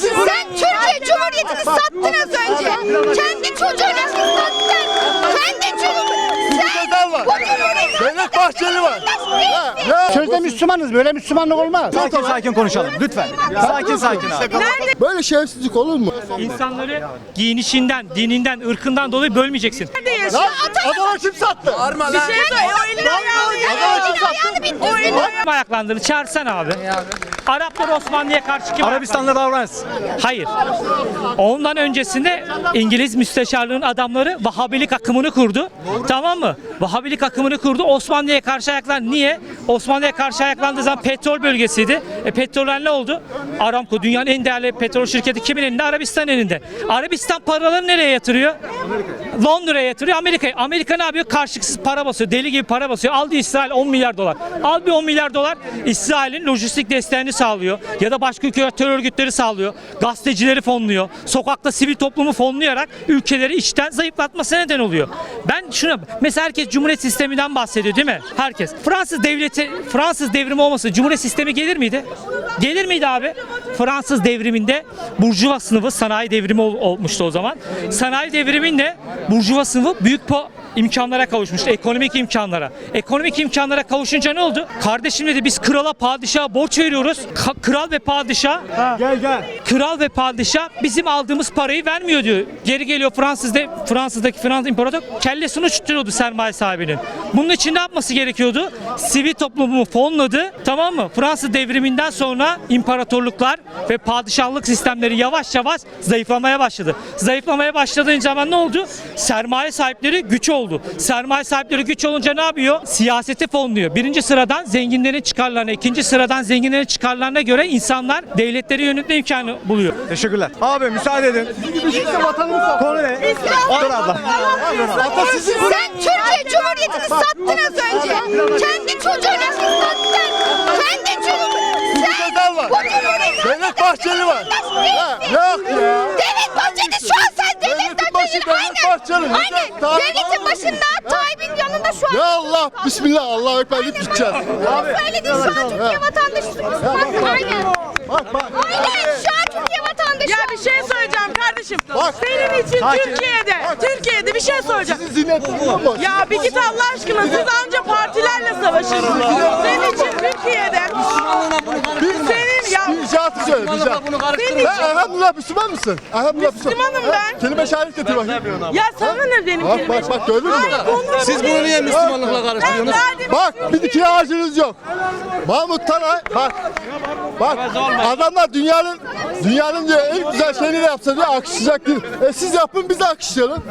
Sen Türkiye Cumhuriyeti'ni sattın az önce. Kendi çocuğuna sattın. Kendi çocuğuna. Sen bu Cumhuriyeti Devlet Bahçeli var. Sözde Müslümanız böyle Müslümanlık olmaz. Sakin sakin konuşalım lütfen. Sakin sakin abi. Böyle şerefsizlik olur mu? İnsanları giyinişinden, dininden, ırkından dolayı bölmeyeceksin. Lan Adana kim sattı? Bir şey söyle. O elini ayağını. Adana kim sattı? Ayağını bitti. Ayaklandığını çağırsana abi. Araplar Osmanlı'ya karşı kim Arabistan'la davranız. Hayır. Ondan öncesinde İngiliz müsteşarlığın adamları Vahabilik akımını kurdu. Tamam mı? Vahabilik akımını kurdu. Osmanlı'ya karşı ayaklandı. Niye? Osmanlı'ya karşı ayaklandığı zaman petrol bölgesiydi. E petroller ne oldu? Aramco dünyanın en değerli petrol şirketi kimin elinde? Arabistan elinde. Arabistan paraları nereye yatırıyor? Londra'ya yatırıyor. Amerika'ya. Amerika ne yapıyor? Karşılıksız para basıyor. Deli gibi para basıyor. Aldı İsrail 10 milyar dolar. Al bir 10 milyar dolar. İsrail'in lojistik desteğini sağlıyor. Ya da başka ülkeler terör örgütleri sağlıyor. Gazetecileri fonluyor. Sokakta sivil toplumu fonlayarak ülkeleri içten zayıflatmasına neden oluyor. Ben şuna mesela herkes Cumhuriyet sisteminden bahsediyor değil mi? Herkes. Fransız devleti Fransız devrimi olmasa Cumhuriyet sistemi gelir miydi? Gelir miydi abi? Fransız devriminde burjuva sınıfı sanayi devrimi ol- olmuştu o zaman. Sanayi devriminde burjuva sınıfı büyük po imkanlara kavuşmuştu. Ekonomik imkanlara. Ekonomik imkanlara kavuşunca ne oldu? Kardeşim dedi biz krala padişaha borç veriyoruz. Ka- kral ve padişah Gel gel. kral ve padişah bizim aldığımız parayı vermiyor diyor. Geri geliyor Fransız'da Fransız'daki Fransız imparator kellesini uçturuyordu sermaye sahibinin. Bunun için ne yapması gerekiyordu? Sivil toplumu fonladı. Tamam mı? Fransız devriminden sonra imparatorluklar ve padişahlık sistemleri yavaş yavaş zayıflamaya başladı. Zayıflamaya başladığı zaman ne oldu? Sermaye sahipleri güç oldu. Sermaye sahipleri güç olunca ne yapıyor? Siyaseti fonluyor. Birinci sıradan zenginlerin çıkarlarına, ikinci sıradan zenginlerin çıkarlarına göre insanlar devletleri yönetme imkanı buluyor. Teşekkürler. Abi müsaade edin. Konu ne? Dur abla. Sen Türkiye Cumhuriyeti'ni sattın az önce. Kendi çocuğuna sattın. Kendi çocuğuna. Sen var. bu Cumhuriyeti Devlet Bahçeli var. Yok ya. Devlet Bahçeli şu an sen Devlet Aynen. Bahçeli. Aynen. Devletin başında Tayyip'in yanında şu an. Ya Allah. Bismillah. Allah ekber deyip gideceğiz. Bunu söyledin şu an Türkiye vatandaşısın. Bak aynen. Bak bak. Aynen şu an Türkiye vatandaşı. Ya bir şey söyleyeceğim kardeşim. Bak. Senin için Sakin. Türkiye'de, Türkiye'de bir şey söyleyeceğim. Sizin var mı? Ya bir git Allah aşkına siz anca partilerle savaşırsınız. Senin için Türkiye'de senin ya Bir Bir icraat. senin Sen elhamdülillah Müslüman mısın? Elhamdülillah Müslümanım Ha, ben. Kelime şehadet getir bakayım. ya sana ne benim Bak kelime? bak bak gördün mü? Siz bunu niye Müslümanlıkla karıştırıyorsunuz? Bak bir dikine ağacınız yok. Mahmut Tanay bak. Bak adamlar dünyanın dünyanın diyor en güzel şeyleri yapsa diyor alkışlayacak değil. E siz yapın biz de alkışlayalım.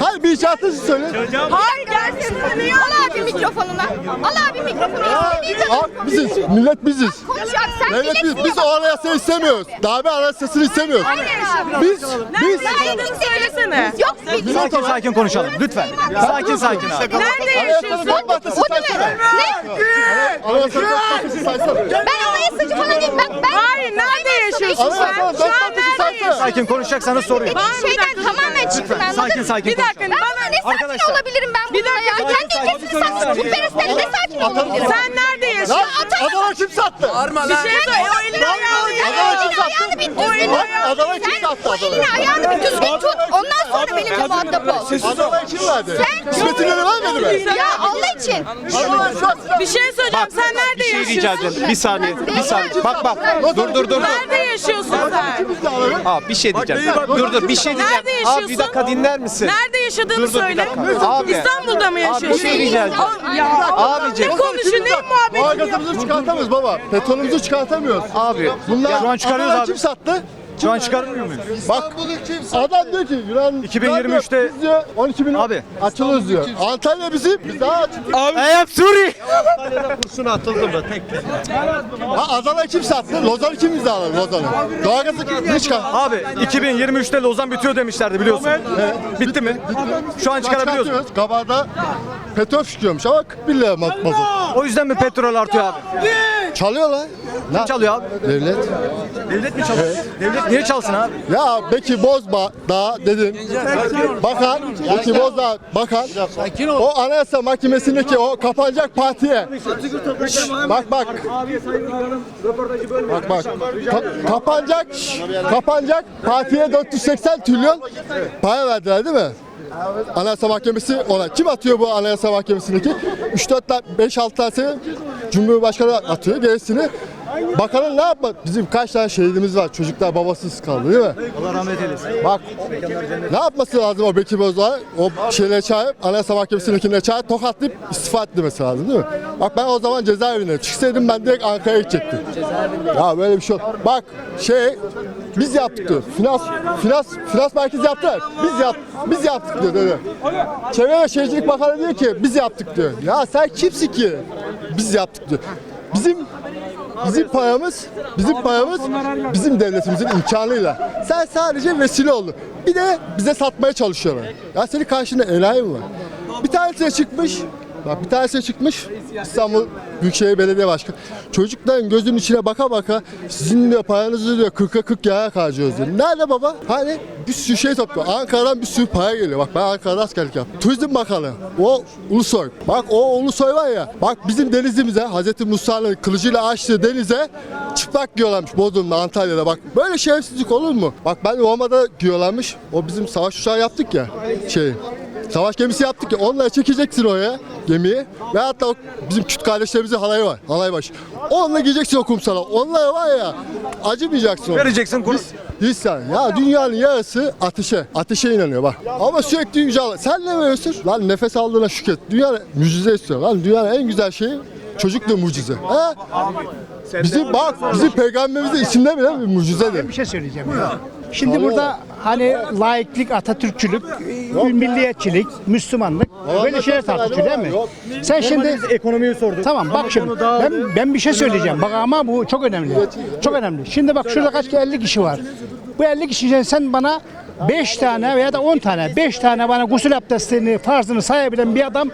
Hayır bir icraatınızı söyle. Hayır gerçekten ya. Al abi mikrofonunu. Al abi mikrofonu. Ha, İstediğin ha, biziz. Millet biziz. Konuşacak. Sen Devlet biz. milletin Biz o anayasayı istemiyoruz. Darbe anayasasını istemiyoruz. Biz biz Nerede söylesene. Yok. Sakin sakin konuşalım lütfen. Sakin sakin abi. Nerede yaşıyorsun? O ne? Ne? Maddesi saysana. Ben anayasacı falan değilim. Ben, ben Hayır nerede yaşıyorsun sen? Şu an nerede yaşıyorsun? Sakin konuşacaksanız. Dediğin şeyden tamamen anladın Sakin sakin Bir dakika konuşalım. Ben buna ne sakin Arkadaşlar. olabilirim ben Bir bununla dakika, ya? sakin, Kendi ülkesini satmış putperestlerle ne sakin olabilirim? Sen nerede yaşıyorsun? Adana kim sattı? Bir şey söyle. O elini ayağını. Adana kim Elini ayağını sattı? O elini. Bak Adana kim Sen sattı o Adana'yı? elini ayağını bir düzgün tut. Ondan sonra benimle muhatap ol. Adana'yı kim verdi? Sen- İsmet İnönü vermedi mi? Ya Allah için. Adana Bir şey söyleyeceğim. Sen nerede Bir şey rica yaşıyorsun? edeceğim. Bir saniye. Bir saniye. Bak bak. Dur dur dur. Nerede yaşıyorsun sen? Abi bir şey diyeceğim. Dur dur bir şey diyeceğim. Nerede yaşıyorsun? Bir dakika dinler misin? Nerede yaşadığını Dur, dur, bir söyle. dakika. Abi. İstanbul'da mı yaşıyorsun? bir şey rica edeceğim. Aa, Ya Abicim. ne konuşuyor ne muhabbeti? Doğalgazımızı çıkartamıyoruz baba. Petrolümüzü çıkartamıyoruz. Abi. Bunlar Şu an çıkarıyoruz abi. kim sattı? Şu an çıkarmıyor muyuz? Bak adam diyor ki Yunan 2023'te biz diyor 12 bin Abi. açılırız diyor. Antalya bizim biz daha açılırız. I am Suri. Ha Adana kim sattı? Lozan'ı kim imzaladı Lozan'ı? Doğalgazı kim ne çıkar? Abi 2023'te Lozan bitiyor demişlerdi biliyorsun. Bitti mi? Şu an çıkarabiliyoruz. Çıkartıyoruz. Kabada petrol çıkıyormuş ama 41 lira ma- mazot. O yüzden mi petrol artıyor abi? Çalıyorlar. Kim çalıyor abi? Devlet. Devlet mi çalıyor? Devlet niye çalsın abi? Ya Beki Bozdağ da dedin. Bakan, Beki Bozdağ bakan. O Anayasa Mahkemesi'ndeki o kapanacak partiye. Bak bak. Bak bak. Ka- kapanacak, kapanacak partiye 480 trilyon para verdiler değil mi? Anayasa Mahkemesi ona. Kim atıyor bu Anayasa Mahkemesi'ndeki? 3-4 tane, 5-6 tanesi Cumhurbaşkanı atıyor. Gerisini Bakanın ne yapma? Bizim kaç tane şehidimiz var. Çocuklar babasız kaldı değil mi? Allah rahmet eylesin. Bak ne yapması lazım o Bekir Bozdağ? O şeyleri çağırıp Anayasa Mahkemesi'ndekine çağırıp tokatlayıp istifa etmesi lazım değil mi? Bak ben o zaman cezaevine çıksaydım ben direkt Ankara'ya gidecektim. Ya böyle bir şey yok. Bak şey biz yaptık diyor. Finans, finans, finans merkezi yaptılar. Biz yap, biz yaptık diyor dedi. Çevre ve Şehircilik Bakanı diyor ki biz yaptık diyor. Ya sen kimsin ki? Biz yaptık diyor. Bizim Bizim paramız, bizim paramız bizim devletimizin imkanıyla. Sen sadece vesile oldun. Bir de bize satmaya çalışıyorlar. Ya senin karşında enayi mi var? Bir tanesi çıkmış, bak bir tanesi çıkmış İstanbul Büyükşehir Belediye Başkanı. Çocukların gözünün içine baka baka sizin diyor paranızı diyor 40'a 40 yaya harcıyoruz diyor. Nerede baba? Hani bir sürü şey topluyor. Ankara'dan bir sürü para geliyor. Bak ben Ankara'da askerlik yaptım. Turizm Bakanı. O Ulusoy. Bak o Ulusoy var ya. Bak bizim denizimize Hazreti Musa'nın kılıcıyla açtığı denize çıplak giyiyorlarmış Bodrum'da Antalya'da. Bak böyle şerefsizlik olur mu? Bak ben Roma'da giyiyorlarmış. O bizim savaş uçağı yaptık ya. Şey Savaş gemisi yaptık ya onları çekeceksin oraya gemiyi ve hatta o bizim Kürt kardeşlerimizin halayı var. Halay başı. Onunla gideceksin o kumsala. Onlar var ya acımayacaksın. ona. Vereceksin kur. Hiç sen. Ya dünyanın yarısı ateşe. Ateşe inanıyor bak. Ama sürekli yüce Allah. Sen ne veriyorsun? Lan nefes aldığına şükret. Dünya mucize istiyor. Lan dünyanın en güzel şeyi çocuk da mucize. He? Bizim bak bizim peygamberimizin içinde bile bir mucizedir. Bir şey söyleyeceğim. Şimdi burada hani laiklik, Atatürkçülük, milliyetçilik, Müslümanlık böyle şeyler tartışıyor değil mi? Sen şimdi Ekonomiyi sorduk. Tamam bak şimdi ben, ben bir şey söyleyeceğim bak ama bu çok önemli. Çok önemli. Şimdi bak şurada kaç 50 kişi var. Bu 50 kişiden sen bana 5 tane veya da 10 tane 5 tane bana gusül abdestini farzını sayabilen bir adam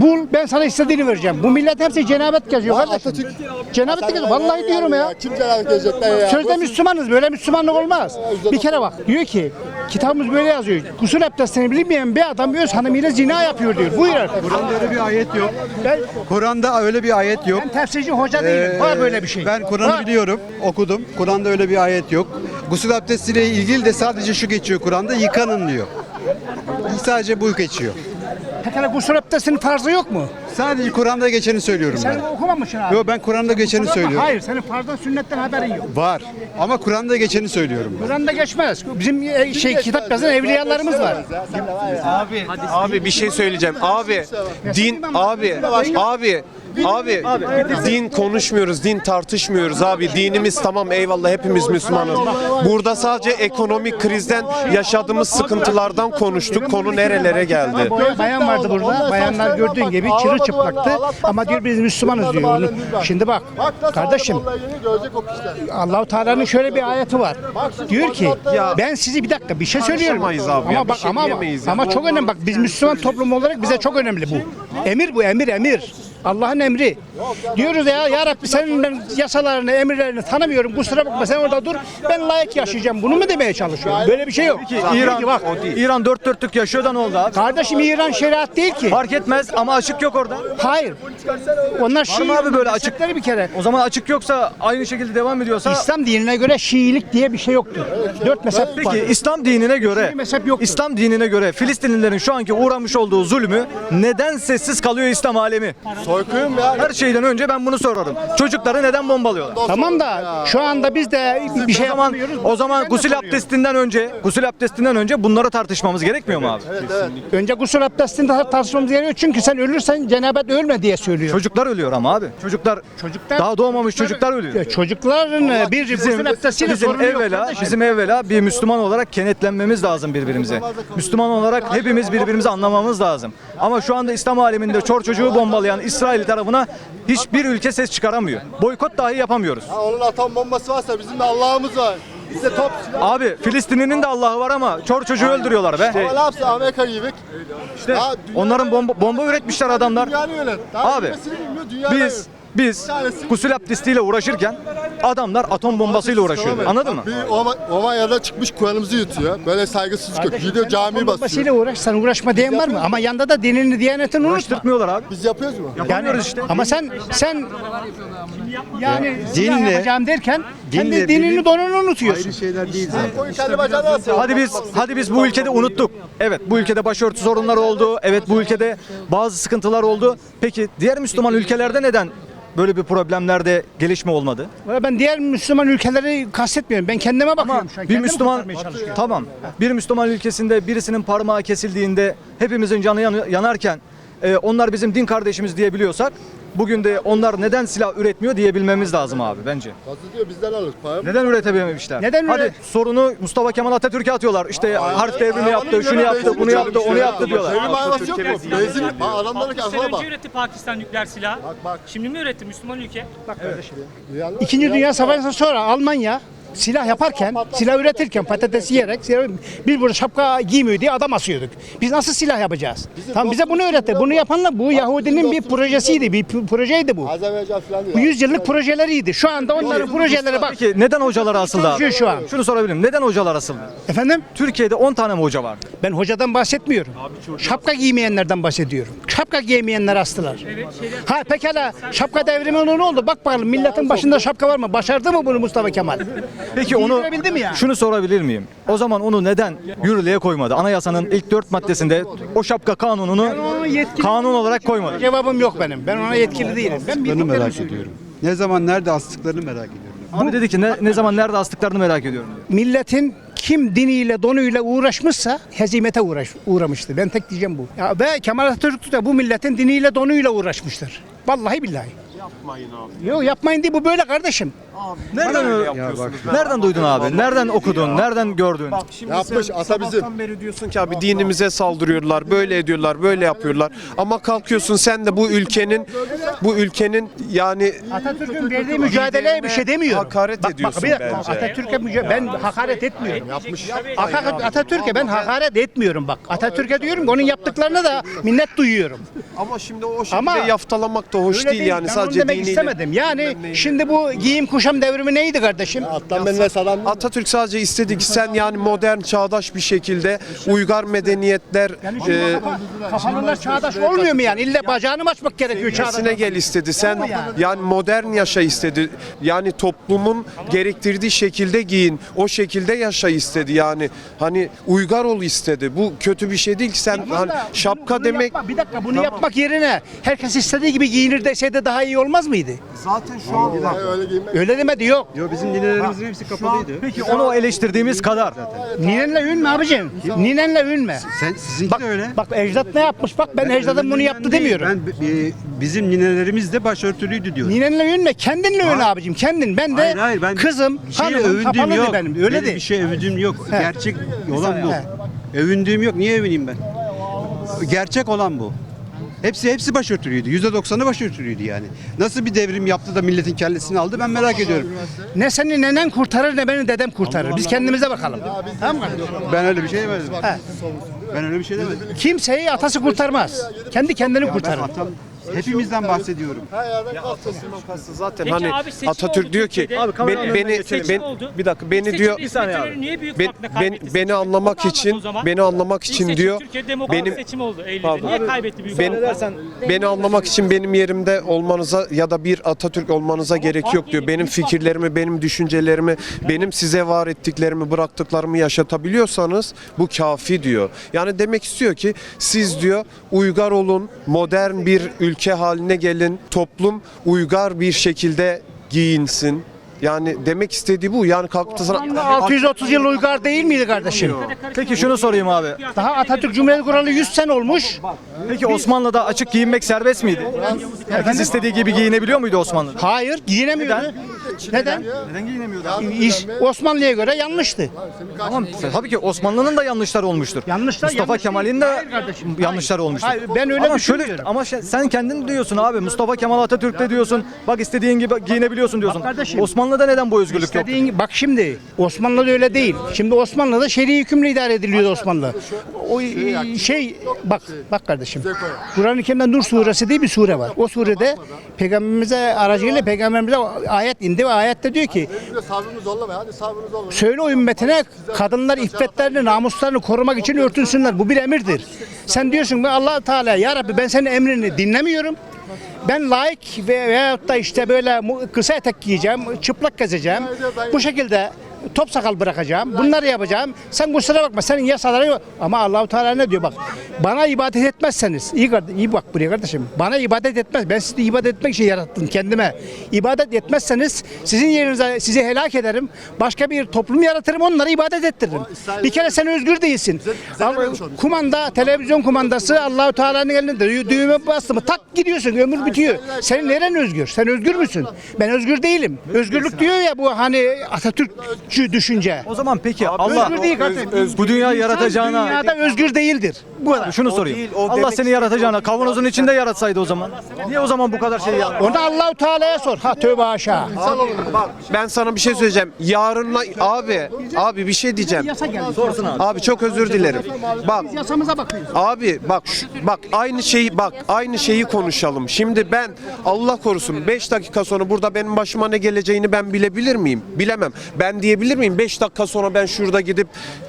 bul ben sana istediğini vereceğim. Bu millet hepsi cenabet geziyor Ya kardeşim. Atatürk- Cenabet geziyor. Vallahi diyorum ya. Kim cenabet gelecekler ya? Sözde Müslümanız böyle Müslümanlık olmaz. Bir kere bak diyor ki kitabımız böyle yazıyor. Gusül abdestini bilmeyen bir adam öz hanımıyla zina yapıyor diyor. Buyur artık. Kur'an'da öyle bir ayet yok. Ben, Kur'an'da öyle bir ayet yok. ben tefsirci hoca değilim. Var Ee, böyle bir şey. Ben Kur'an'ı biliyorum, okudum. Kur'an'da öyle bir ayet yok. Gusül abdestiyle ilgili de sadece şu geçiyor Kur'an'da, yıkanın diyor. Sadece bu geçiyor. Pekala gusül abdestinin farzı yok mu? Sadece Kur'an'da geçeni söylüyorum Sen ben. okumamışsın abi. Yok ben Kur'an'da geçeni söylüyorum. Hayır senin farzdan sünnetten haberin yok. Var. Ama Kur'an'da geçeni söylüyorum ben. Kur'an'da geçmez. Bizim e, şey kitap yazan evliyalarımız var. Abi, abi bir şey söyleyeceğim. Abi, din, abi, abi, abi, din konuşmuyoruz, din tartışmıyoruz abi. Dinimiz tamam eyvallah hepimiz Müslümanız. Burada sadece ekonomik krizden yaşadığımız sıkıntılardan konuştuk. Konu nerelere geldi? Bayan vardı burada. Bayanlar gördüğün gibi çırılçıplaktı. Ama diyor biz Müslümanız diyor. Şimdi bak kardeşim Allahu Teala'nın şöyle bir ayeti var. Diyor ki ben sizi bir dakika bir şey söylüyorum. Ya, Ama bak şey ama ama çok önemli bak biz Müslüman toplum olarak bize çok önemli bu. Emir bu emir emir. Allah'ın emri. Diyoruz ya ya Rabbi senin ben yasalarını, emirlerini tanımıyorum. Kusura bakma sen orada dur. Ben layık yaşayacağım. Bunu mu demeye çalışıyorum? Böyle bir şey yok. İran, bak. İran dört dörtlük yaşıyor da ne oldu abi? Kardeşim İran şeriat değil ki. Fark etmez ama açık yok orada. Hayır. Onlar Var mı abi böyle açık? bir kere. O zaman açık yoksa aynı şekilde devam ediyorsa İslam dinine göre Şiilik diye bir şey yoktur. Dört mezhep var. Peki İslam dinine göre mezhep yoktur. İslam dinine göre Filistinlilerin şu anki uğramış olduğu zulmü neden sessiz kalıyor İslam alemi? Soykırım ya. Her şeyden önce ben bunu sorarım. Çocukları neden bombalıyorlar? Tamam da şu anda biz de bir şey o zaman yapamıyoruz. o zaman gusül abdestinden önce gusül abdestinden önce bunları tartışmamız gerekmiyor mu abi? Önce gusül abdestinde tartışmamız gerekiyor. Çünkü sen ölürsen cenabet ölme diye söylüyor. Çocuklar ölüyor ama abi. Çocuklar Çocuklar- daha doğmamış çocuklar ölüyor. Ya Çocukların e, bir Bizim, gusül abdestiyle bizim sorunu yok evvela kardeşim. bizim evvela bir Müslüman olarak kenetlenmemiz lazım birbirimize. Müslüman olarak hepimiz birbirimizi anlamamız lazım. Ama şu anda İslam aleminde çor çocuğu bombalayan İsrail tarafına hiçbir ülke ses çıkaramıyor. Boykot dahi yapamıyoruz. Ha, onun atom bombası varsa bizim de Allah'ımız var. Bizde top. Abi Filistin'in de Allah'ı var ama çor çocuğu öldürüyorlar be. Ama ne yapsın Amerika gibi? İşte Ya dünya- onların bomba, bomba üretmişler adamlar. Dünyanı yönet. Daha Abi, bilmiyor, Biz yönet. Biz gusül abdestiyle uğraşırken adamlar atom bombasıyla uğraşıyor. Anladın mı? Bir ova, ova yerde çıkmış Kur'an'ımızı yutuyor. Böyle saygısızlık yok. Gidiyor camiyi basıyor. Babasıyla uğraş, sen uğraşma diyen var mı? Ama yanında da dinini, diyanetini unutma. Uğraştırmıyorlar abi. Biz yapıyoruz mu? Yani, Yapamıyoruz işte. Ama sen sen yani silah dinle- yapacağım derken kendi dinle dinini birlik- donunu unutuyorsun. Şeyler değil zaten. Koyun kendi bacağına atıyor. Hadi biz hadi biz bu ülkede unuttuk. Evet bu ülkede başörtü sorunları oldu. Evet bu ülkede bazı sıkıntılar oldu. Peki diğer Müslüman ülkelerde neden böyle bir problemlerde gelişme olmadı? Ben diğer Müslüman ülkeleri kastetmiyorum. Ben kendime bakıyorum şu an. bir Kendimi Müslüman kurtarmaya çalışıyorum. tamam. Bir Müslüman ülkesinde birisinin parmağı kesildiğinde hepimizin canı yan- yanarken e, onlar bizim din kardeşimiz diyebiliyorsak bugün de onlar neden silah üretmiyor diyebilmemiz lazım abi bence. Kazı diyor bizden alır. Para Neden üretememişler? Neden Hadi üret- sorunu Mustafa Kemal Atatürk'e atıyorlar. İşte harf devrimi yaptı, şunu yaptı, bunu yaptı, onu yaptı diyorlar. Devrim hayvası yok mu? Benzin, Bak adamların Sene aklına bak. önce üretti Pakistan nükleer silahı. Bak bak. Şimdi mi üretti Müslüman ülke? İkinci Dünya Savaşı'ndan sonra Almanya silah yaparken, silah üretirken patates yiyerek biz burada şapka giymiyor diye adam asıyorduk. Biz nasıl silah yapacağız? Tamam bize bunu öğretti. Bunu yapanlar bu Yahudinin bir projesiydi, bir projeydi bu. Bu yüzyıllık projeleriydi. Şu anda onların projeleri bak. Peki neden hocalar asıldı abi? Şu an. Şunu sorabilirim. Neden hocalar asıldı? Efendim? Türkiye'de 10 tane mi hoca vardı? Ben hocadan bahsetmiyorum. Şapka giymeyenlerden bahsediyorum. Şapka giymeyenler astılar. Ha pekala şapka devrimi ne oldu? Bak bakalım milletin başında şapka var mı? Başardı mı bunu Mustafa Kemal? Peki onu mi yani? şunu sorabilir miyim? O zaman onu neden yürürlüğe koymadı? Anayasanın ilk dört maddesinde o şapka kanununu kanun olarak koymadı. Cevabım yok benim. Ben ona yetkili değilim. Ben Astıklarını bildiklerimi merak ediyorum. Ne zaman nerede astıklarını merak ediyorum. Abi dedi ki ne, ne zaman nerede astıklarını merak ediyorum. diyor. Milletin kim diniyle donuyla uğraşmışsa hezimete uğraş, uğramıştır. Ben tek diyeceğim bu. Ya ve Kemal Atatürk de bu milletin diniyle donuyla uğraşmıştır. Vallahi billahi. Yapmayın abi. Yok yapmayın değil bu böyle kardeşim. Nereden Nereden duydun abi? Nereden okudun? Nereden gördün? Yapmış ata bizim. Sabahtan beri diyorsun ki abi dinimize saldırıyorlar, böyle ediyorlar, böyle yapıyorlar. Ama kalkıyorsun sen de bu ülkenin bu ülkenin yani Atatürk'ün verdiği mücadeleye bir şey demiyorum. Hakaret ediyorsun bir dakika, bence. Atatürk'e müca- ben hakaret etmiyorum. Yapmış. Atatürk'e ben hakaret etmiyorum bak. Atatürk'e diyorum ki onun yaptıklarına da minnet duyuyorum. ama şimdi o şekilde Ama yaftalamak da hoş Öyle değil, yani ben sadece onu demek diniyle. istemedim. Yani şimdi bu giyim kuşam devrimi neydi kardeşim? Atlan benimle salam. Atatürk sadece istedi ki sen yani modern, çağdaş bir şekilde uygar medeniyetler e, Kafalılar çağdaş olmuyor mu yani? İlle bacağını mı açmak gerekiyor çağdaş? Seviyesine gel istedi. Sen yani modern yaşa istedi. Yani toplumun gerektirdiği şekilde giyin. O şekilde yaşa istedi. Yani hani uygar ol istedi. Bu kötü bir şey değil ki sen Tamam hani da şapka bunu demek yapma- bir dakika bunu yapmak yerine herkes istediği gibi giyinir deseydi daha iyi olmaz mıydı? zaten şu an Öyle giymek. Öyle demedi yok. Yo bizim dinlelerimizin hepsi kapalıydı. Peki onu eleştirdiğimiz kadar. Ninenle ünme abicim. Ninenle ünme. Sen sizinki Bak, de öyle. bak ecdat ne yapmış bak ben ecdadım bunu yaptı demiyorum. Ben e, bizim ninelerimiz de başörtülüydü diyorum. Ninenle ünme kendinle övün abicim kendin. Ben de Hayır hayır ben kızım bir şeye hanımım övündüğüm kapalıydı yok. benim. Öyle Benim değil. bir şey övündüğüm yok. He. Gerçek olan bu. He. Övündüğüm yok. Niye övüneyim ben? Gerçek olan bu. Hepsi hepsi başörtülüydü. %90'ı başörtülüydü yani. Nasıl bir devrim yaptı da milletin kellesini aldı ben merak ediyorum. Ne seni nenen kurtarır ne beni dedem kurtarır. Biz kendimize bakalım. Tamam mı? Ben öyle bir şey demedim. He. Ben öyle bir şey demedim. Kimseyi atası kurtarmaz. Kendi kendini kurtarır. atam, hepimizden bahsediyorum. zaten Peki hani abi seçim Atatürk oldu diyor ki Türkiye'de. Abi kameranın beni önüne beni, geçelim. ben- oldu. bir dakika beni İlk diyor seçim saniye abi. İsmet'in niye büyük ben, farkla ben, kaybetti beni anlamak Onu anlat için zaman. beni anlamak İlk için seçim diyor demokratik benim seçim oldu Eylül'de. Pardon. Niye kaybetti büyük Benim- farkla? Dersen Beni anlamak için benim yerimde olmanıza ya da bir Atatürk olmanıza gerek yok diyor. Benim fikirlerimi, benim düşüncelerimi, benim size var ettiklerimi, bıraktıklarımı yaşatabiliyorsanız bu kafi diyor. Yani demek istiyor ki siz diyor uygar olun, modern bir ülke haline gelin, toplum uygar bir şekilde giyinsin. Yani demek istediği bu. Yani kalkıp da sana 630 yıl uygar değil miydi kardeşim? peki şunu sorayım abi. Daha Atatürk Cumhuriyeti kuralı 100 sene olmuş. Peki Osmanlı'da açık giyinmek serbest miydi? Herkes istediği gibi giyinebiliyor muydu Osmanlı'da? Hayır, giyinemiyordu. Neden? Neden giyinemiyordu? İş Osmanlı'ya göre yanlıştı. Tamam. Tabii ki Osmanlı'nın da yanlışları olmuştur. Yanlışlar Mustafa yanlış Kemal'in de Hayır kardeşim, yanlışları olmuştur. Hayır, ben öyle ama şöyle düşünmüyorum. ama sen kendin diyorsun abi Mustafa Kemal Atatürk de diyorsun. Bak istediğin gibi giyinebiliyorsun diyorsun. Osmanlı Osmanlı'da neden bu özgürlük yok? İstediğin, bak şimdi Osmanlı'da öyle değil. Şimdi Osmanlı'da şer'i hükümle idare ediliyordu Osmanlı. O e, şey bak bak kardeşim. Kur'an-ı Kerim'de Nur suresi diye bir sure var. O surede peygamberimize aracıyla peygamberimize ayet indi ve ayette diyor ki Sabrını zorlama hadi sabrını zorlama. Söyle o ümmetine kadınlar iffetlerini, namuslarını korumak için örtünsünler. Bu bir emirdir. Sen diyorsun ben Allah Teala ya Rabbi ben senin emrini dinlemiyorum. Ben laik ve veyahut da işte böyle mu- kısa etek giyeceğim, çıplak gezeceğim. Bu şekilde top sakal bırakacağım. Bunları yapacağım. Sen kusura bakma senin yasaların yok. Ama Allahu Teala ne diyor bak. Bana ibadet etmezseniz iyi, iyi bak buraya kardeşim. Bana ibadet etmez. Ben sizi ibadet etmek için yarattım kendime. İbadet etmezseniz sizin yerinize sizi helak ederim. Başka bir toplum yaratırım onlara ibadet ettiririm. Bir kere sen özgür değilsin. Kumanda, televizyon kumandası Allahu Teala'nın elinde. Dü- Düğme bastı mı tak gidiyorsun ömür bitiyor. Senin neren özgür? Sen özgür müsün? Ben özgür değilim. Özgürlük diyor ya bu hani Atatürkçü düşünce. O zaman peki Allah Özgür değil kardeşim. bu dünya yaratacağına dünyada özgür değildir. Bu kadar. şunu sorayım. Allah seni yaratacağına kavanozun içinde yaratsaydı o zaman. Niye o zaman bu kadar şey yaptı? Onu Allahu Teala'ya sor. Ha tövbe aşağı. Bak ben sana bir şey söyleyeceğim. Yarınla abi abi bir şey diyeceğim. Sorsun abi. Abi çok özür dilerim. Bak yasamıza bakıyoruz. Abi bak şu- bak aynı şeyi bak aynı şeyi konuşalım. Şimdi ben Allah korusun 5 dakika sonra burada benim başıma ne geleceğini ben bilebilir miyim? Bilemem. Ben diyebilir miyim 5 dakika sonra ben şurada gidip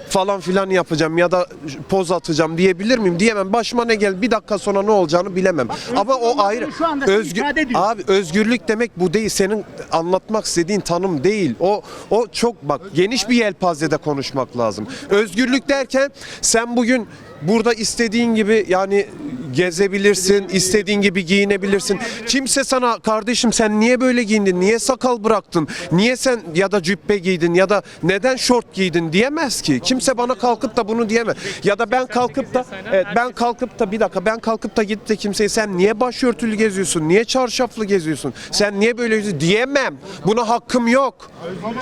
falan filan yapacağım ya da poz atacağım diyebilir miyim? Diyemem. Başıma ne gel bir dakika sonra ne olacağını bilemem. Ama o ayrı. Özgür. Abi özgürlük demek bu değil. Senin anlatmak istediğin tanım değil. O o çok bak geniş bir yelpazede konuşmak lazım. Özgürlük derken sen bugün burada istediğin gibi yani gezebilirsin, istediğin gibi giyinebilirsin. Kimse sana kardeşim sen niye böyle giyindin? Niye sakal bıraktın? Niye sen ya da cübbe giydin ya da neden şort giydin diyemez ki. Kimse bana kalkıp da bunu diyemez. Ya da ben kalkıp da evet ben kalkıp da bir dakika ben kalkıp da gidip de kimseye sen niye başörtülü geziyorsun? Niye çarşaflı geziyorsun? Sen niye böyle geziyorsun? diyemem. Buna hakkım yok.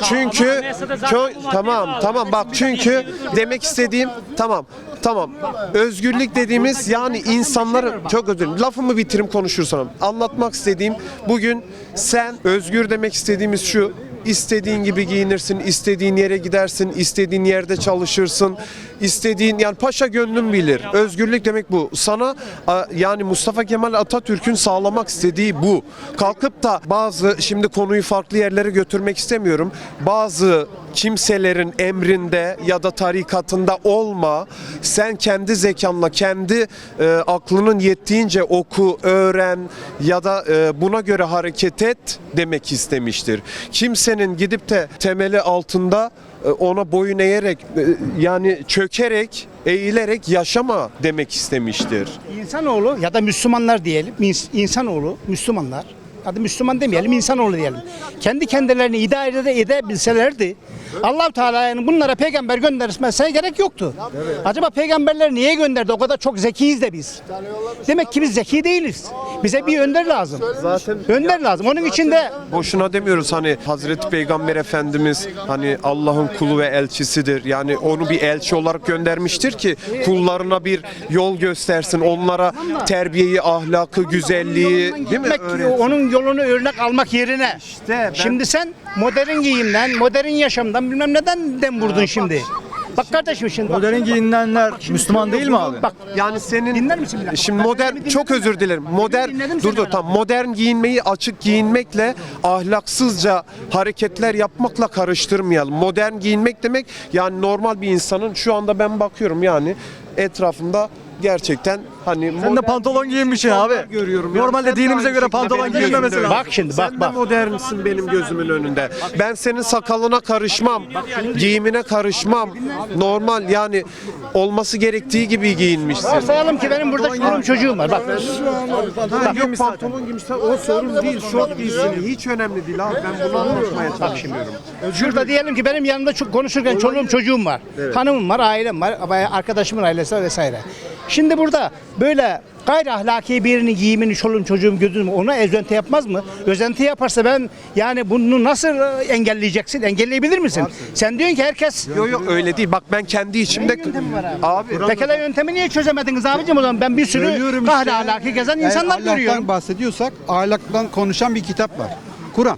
Çünkü madde tamam tamam bak çünkü demek istediğim tamam tamam. Özgürlük dediğimiz yani insanları çok özür dilerim. Lafımı bitirim konuşursam. Anlatmak istediğim bugün sen özgür demek istediğimiz şu istediğin gibi giyinirsin, istediğin yere gidersin, istediğin yerde çalışırsın, istediğin yani paşa gönlün bilir. Özgürlük demek bu. Sana yani Mustafa Kemal Atatürk'ün sağlamak istediği bu. Kalkıp da bazı şimdi konuyu farklı yerlere götürmek istemiyorum. Bazı kimselerin emrinde ya da tarikatında olma. Sen kendi zekanla, kendi e, aklının yettiğince oku, öğren ya da e, buna göre hareket et demek istemiştir. Kimsenin gidip de temeli altında e, ona boyun eğerek e, yani çökerek, eğilerek yaşama demek istemiştir. İnsanoğlu ya da Müslümanlar diyelim. ins- insanoğlu, Müslümanlar. Hadi Müslüman demeyelim, insanoğlu diyelim. Kendi kendilerini idare ede- edebilselerdi allah Teala'nın bunlara peygamber göndermesine gerek yoktu. Acaba peygamberler niye gönderdi? O kadar çok zekiyiz de biz. Demek ki biz zeki değiliz. Bize bir önder lazım. önder lazım. Onun için de Boşuna demiyoruz hani Hazreti Peygamber Efendimiz hani Allah'ın kulu ve elçisidir. Yani onu bir elçi olarak göndermiştir ki kullarına bir yol göstersin. Onlara terbiyeyi, ahlakı, güzelliği değil mi? gitmek, öğretsin. onun yolunu örnek almak yerine. ben- Şimdi sen modern giyimden, modern yaşamdan bilmem neden dem vurdun şimdi. Bak kardeşim şimdi. bak. Modern giyinenler Müslüman değil mi abi? Bak Yani senin Dinler misin bir dakika? Şimdi modern çok dinledim özür dilerim. Modern dur dur tam modern giyinmeyi açık giyinmekle ahlaksızca hareketler yapmakla karıştırmayalım. Modern giyinmek demek yani normal bir insanın şu anda ben bakıyorum yani etrafında gerçekten hani Sen de pantolon giyinmişsin abi. görüyorum. Normalde Yani sen de dinimize aynı göre şekilde pantolon benim giyinmemesi gözümün lazım. Bak şimdi bak Sen bak. de modernsin benim gözümün önünde. Ben senin sakalına karışmam. Giyimine karışmam. Normal yani olması gerektiği gibi giyinmişsin. Varsayalım ki benim burada çoluğum çocuğum var. Bak. Ha, yok pantolon giymişsen o sorun değil. Şort giysin. Hiç önemli değil abi. Ben bunu anlatmaya çalışmıyorum. Şurada diyelim ki benim yanımda çok konuşurken çoluğum çocuğum var. Hanımım var, ailem var, arkadaşımın ailesi var vesaire. Şimdi burada böyle gayri ahlaki birinin giyimini çoluğum çocuğum gözüm ona özenti yapmaz mı? Özenti yaparsa ben yani bunu nasıl e, engelleyeceksin? Engelleyebilir misin? Sen diyorsun ki herkes Yok yok öyle değil. Bak ben kendi içimde... Abi Pekala yöntemi niye çözemediniz abicim o zaman? Ben bir sürü Söylüyorum gayri işte. ahlaki gezen Yani insanlar ahlaktan görüyorum. bahsediyorsak ahlaktan konuşan bir kitap var. Kur'an.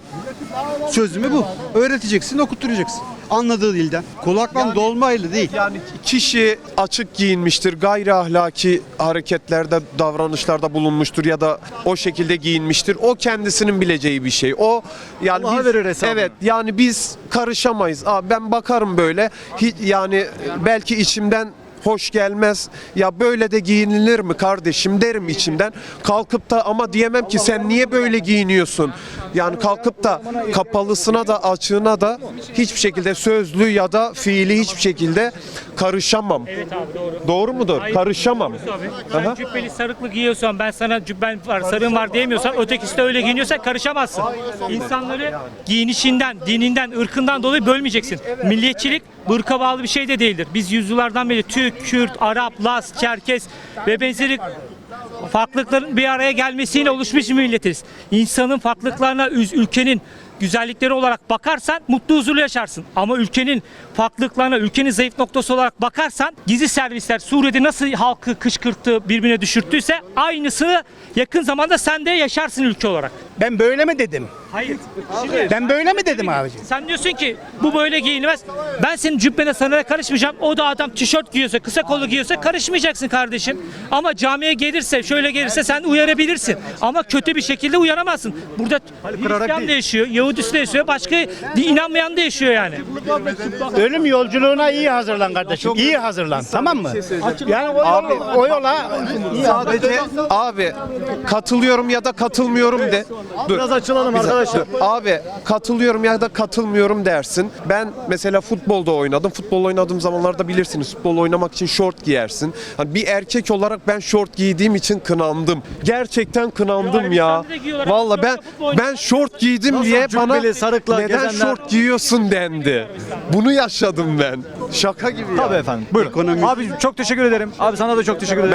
Çözümü bu. Öğreteceksin, okutturacaksın. Anladığı dilden. Kulaktan dolmayla değil. Yani kişi açık giyinmiştir, gayri ahlaki hareketlerde, davranışlarda bulunmuştur ya da o şekilde giyinmiştir. O kendisinin bileceği bir şey. O yani Allah'a verir hesabını. Evet, yani biz karışamayız. Aa, ben bakarım böyle. Hiç, yani belki içimden hoş gelmez. Ya böyle de giyinilir mi kardeşim derim içimden. Kalkıp da ama diyemem ki sen niye böyle giyiniyorsun? Yani kalkıp da kapalısına da açığına da hiçbir şekilde sözlü ya da fiili hiçbir şekilde karışamam. Evet abi doğru. Doğru mudur? Hayır, Karışamam. doğrusu abi. Sen Aha. cübbeli sarıklı giyiyorsan ben sana cübben var sarığın var diyemiyorsan ötekisi de öyle giyiniyorsa karışamazsın. İnsanları giyinişinden, dininden, ırkından dolayı bölmeyeceksin. Milliyetçilik ırka bağlı bir şey de değildir. Biz yüzyıllardan beri Türk, Kürt, Arap, Laz, Çerkes ve benzeri farklılıkların bir araya gelmesiyle oluşmuş bir milletiz. İnsanın farklılıklarına ülkenin güzellikleri olarak bakarsan mutlu huzurlu yaşarsın. Ama ülkenin farklılıklarına, ülkenin zayıf noktası olarak bakarsan gizli servisler Suriye'de nasıl halkı kışkırttı, birbirine düşürttüyse aynısını yakın zamanda sen de yaşarsın ülke olarak. Ben böyle mi dedim? Hayır. Şimdi Ben böyle mi dedim abiciğim? sen diyorsun ki bu böyle giyinmez. Ben senin cübbene sana karışmayacağım. O da adam tişört giyiyorsa, kısa kollu giyiyorsa karışmayacaksın kardeşim. Ama camiye gelirse, şöyle gelirse sen uyarabilirsin. Ama kötü bir şekilde uyanamazsın. Burada Hristiyan da yaşıyor, Yahudisi de yaşıyor, başka inanmayan da yaşıyor yani. Ölüm yolculuğuna iyi hazırlan kardeşim. İyi hazırlan. Tamam mı? Yani o, Abi- yola, o yola Sadece abi katılıyorum ya da katılmıyorum de. Dur. Biraz açılalım dakika, arkadaşlar. Abi katılıyorum ya da katılmıyorum dersin. Ben mesela futbolda oynadım. Futbol oynadığım zamanlarda bilirsiniz. Futbol oynamak için şort giyersin. Hani bir erkek olarak ben şort giydiğim için kınandım. Gerçekten kınandım Ya. Valla ben ben şort giydim Nasıl diye bana cübbeli, sarıkla neden gezenler- şort giyiyorsun dendi. Bunu yaşadım ben. Şaka gibi ya. Tabii efendim. Buyurun. Ekonomi- Abi çok teşekkür ederim. Abi sana da çok teşekkür ederim.